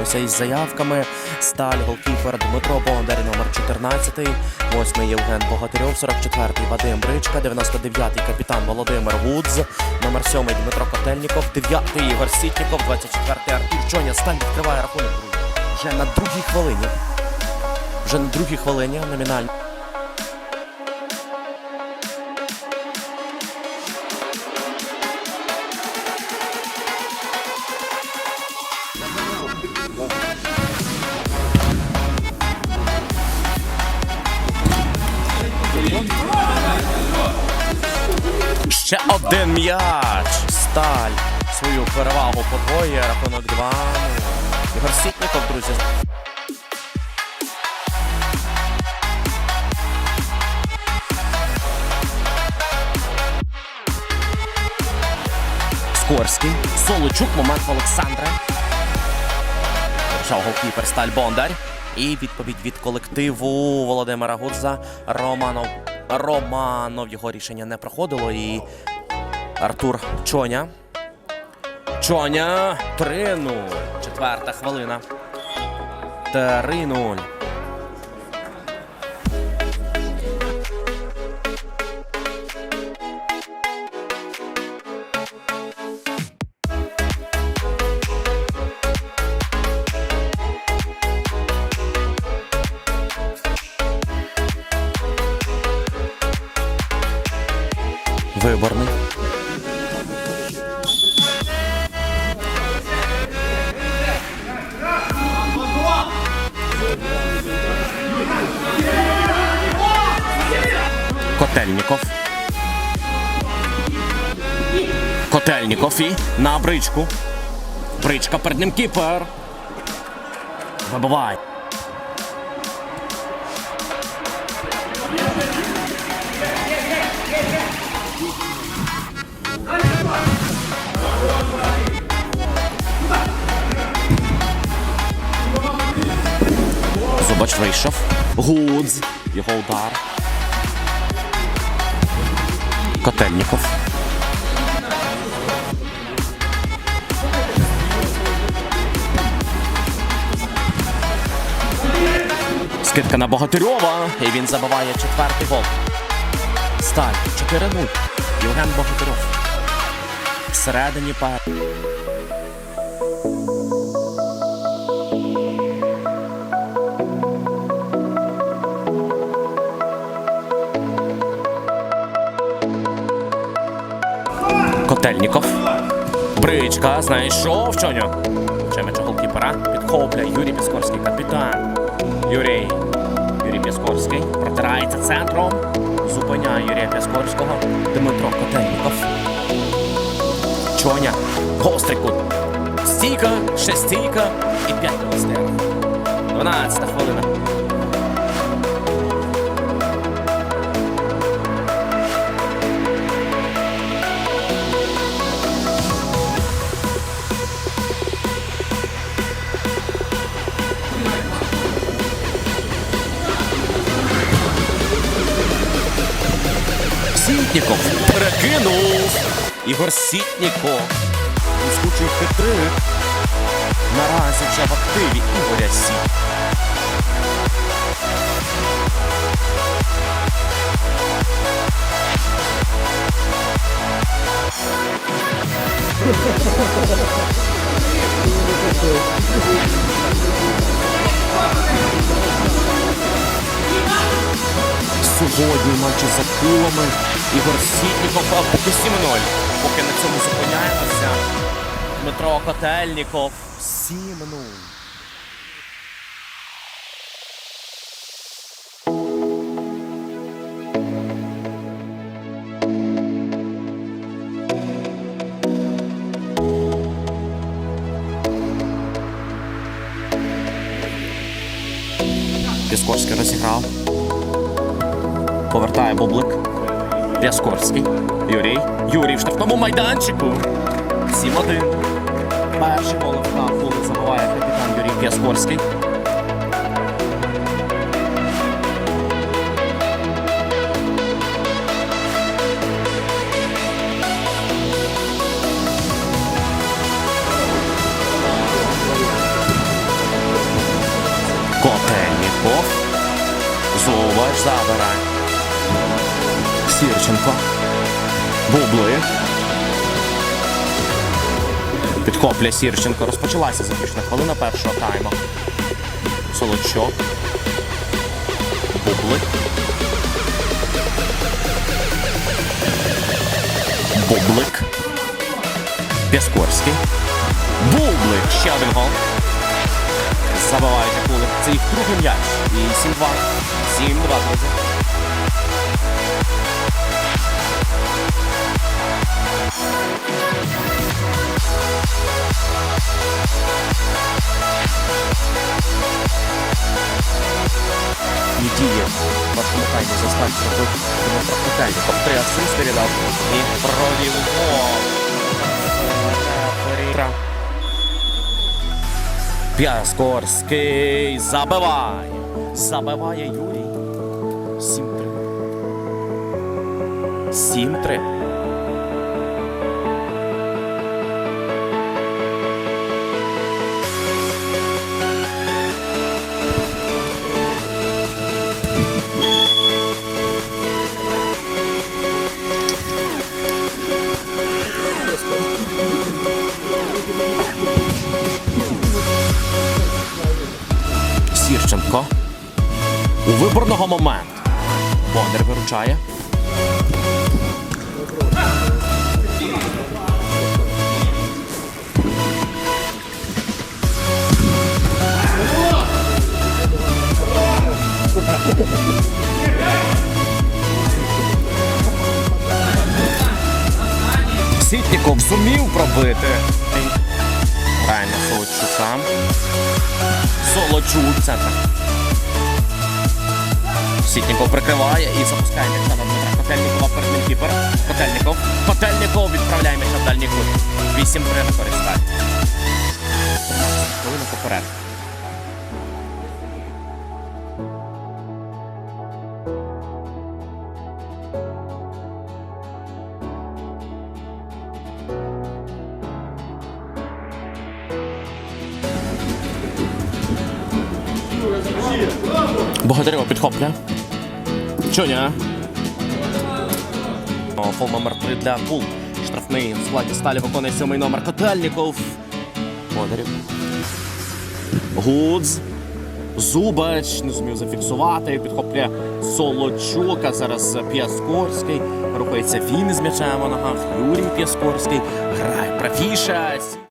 Розбираємося із заявками. Сталь, голкіпер Дмитро Бондар, номер 14, 8 Євген Богатирьов, 44-й Вадим Бричка, 99-й капітан Володимир Вудз, номер 7 Дмитро Котельніков, 9-й Ігор Сітніков, 24-й Артур Чоня. Сталь відкриває рахунок. Вже на другій хвилині. Вже на другій хвилині номінально. Ще один м'яч. Сталь свою перевагу подвоює. Рахунок 2. Ігор Сітніков, друзі. Скорський. Солочук. Момент Олександра. Держав голкіпер Сталь Бондар. І відповідь від колективу Володимира Гудза. Романов. Романов його рішення не проходило. І Артур Чоня. Чоня 3-0. Четверта хвилина. 3-0. Виборний. Котельніков. Котельніков і на бричку. Бричка перед ним кіпер. Вибивай. Вийшов. Гудз. Його удар. Котельніков. Скидка на Богатирьова. І він забиває четвертий гол. Сталь. 4-0. Євген Богатирьов. Всередині пер. Котельніков. Бричка знайшов чоню. Чемеча голкіпера. Підхоплює Юрій Піскорський, капітан. Юрій. Юрій Піскорський. Протирається центром. Зупиняє Юрія Піскорського. Дмитро Котельніков. Чоня. Гострий кут. Стійка, ще стійка і п'ять новостей. 12 хвилина. Сітніков перекинув. Ігор Сітніков. Блискучий хитрик. Наразі вже в активі Ігоря Сіт. Сьогодні матчі за кулами. Ігор Сітніков, а поки 7-0. Поки на цьому зупиняємося. Дмитро Котельніков. 7-0. Піскорський розіграв. Повертає бублик. П'яскорський. Юрій. Юрій в штрафному майданчику. 7-1. Перший гол на фулу забуває капітан Юрій П'яскорський. Котельніков. Зувач забирає. Сірченко. Бубли. Підхоплює Сірченко. Розпочалася заключна хвилина першого тайму. Солочок. Бублик. Бублик. Піскорський. Бублик. Ще один гол. Забивають акули. Це їх другий м'яч. І 7-2. 7-2, друзі. Нідіє в першому таймі за сталь зробив Дмитро Котельников. Три асисти віддав і провів гол. Пяскорський забиває. Забиває Юрій. 7-3. 7-3. У виборного моменту. Бондар виручає. Сітніков зумів пробити. Грає на Солодчука. Солочук центр. Сітніков прикриває і запускає м'яча на Дмитра Котельникова перед кіпер. Котельников. Котельников відправляє м'яча в дальній кут. 8-3 на користь Сталі. 13 хвилин поперед. Богатирьова підхоплює. Чоня. Фол номер 3 для Акул. Штрафний в складі сталі виконує сьомий номер Котельников. Бондарів. Гудз. Зубач не зумів зафіксувати. Підхоплює Солочука. Зараз П'яскорський. Рухається він із м'ячем у ногах. Юрій П'яскорський. Грає правіше.